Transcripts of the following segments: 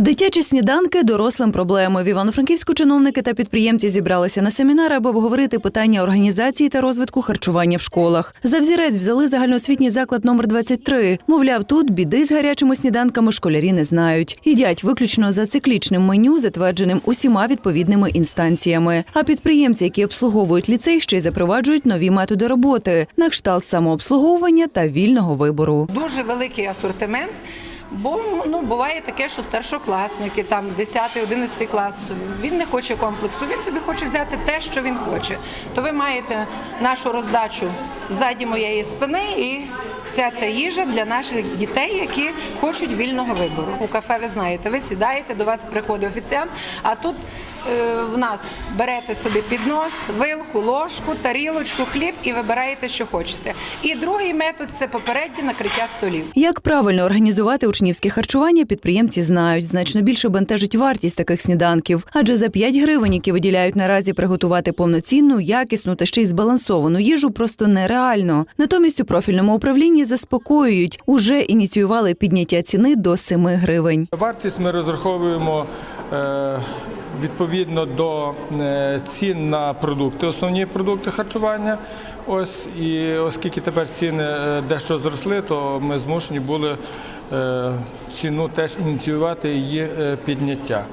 Дитячі сніданки дорослим проблеми. В Івано-Франківську чиновники та підприємці зібралися на семінар, аби обговорити питання організації та розвитку харчування в школах. За взірець взяли загальноосвітній заклад номер 23. Мовляв, тут біди з гарячими сніданками школярі не знають. Їдять виключно за циклічним меню, затвердженим усіма відповідними інстанціями. А підприємці, які обслуговують ліцей, ще й запроваджують нові методи роботи на кшталт самообслуговування та вільного вибору. дуже великий асортимент. Бо ну буває таке, що старшокласники, там 10-11 клас, він не хоче комплексу, він собі хоче взяти те, що він хоче. То ви маєте нашу роздачу ззаді моєї спини і вся ця їжа для наших дітей, які хочуть вільного вибору. У кафе ви знаєте, ви сідаєте, до вас приходить офіціант, а тут е, в нас берете собі піднос, вилку, ложку, тарілочку, хліб і вибираєте, що хочете. І другий метод це попереднє накриття столів. Як правильно організувати учнівське харчування, підприємці знають. Значно більше бентежить вартість таких сніданків. Адже за 5 гривень, які виділяють наразі приготувати повноцінну, якісну та ще й збалансовану їжу, просто нереально. Натомість у профільному управлінні заспокоюють, уже ініціювали підняття ціни до 7 гривень. Вартість ми розраховуємо е, відповідно до е, цін на продукти, основні продукти харчування. Ось і оскільки тепер ціни е, дещо зросли, то ми змушені були ціну теж ініціювати її підняття.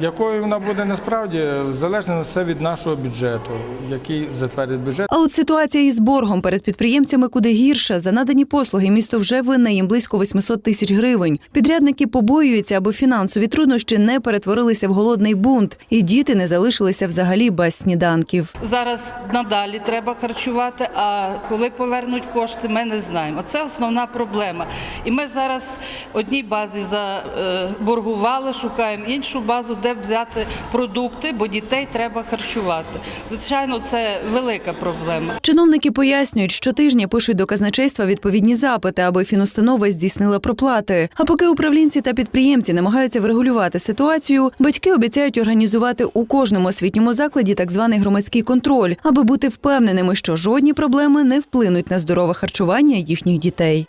Е, Якою вона буде насправді залежно все від нашого бюджету, який затвердить бюджет. А от ситуація із боргом перед підприємцями куди гірша. За надані послуги місто вже винне їм близько 800 тисяч гривень. Підрядники побоюються, аби фінансові труднощі не перетворилися в голодний бунт, і діти не залишилися взагалі без сніданків. Зараз надалі треба харчувати, а коли повернуть кошти, ми не знаємо. Це основна проблема. І ми зараз одній базі заборгували, шукаємо іншу базу, де взяти продукти, бо дітей треба харчувати. Звичайно, це велика проблема. Чиновники пояснюють, що тижня пишуть до казначейства відповідні запити, аби фінустанова здійснила проплати. А поки управлінці та підприємці намагаються врегулювати ситуацію, батьки обіцяють організувати у кожному освітньому закладі так званий громадський контроль, аби бути впевненими, що жодні проблеми не вплинуть на здорове харчування їхніх дітей.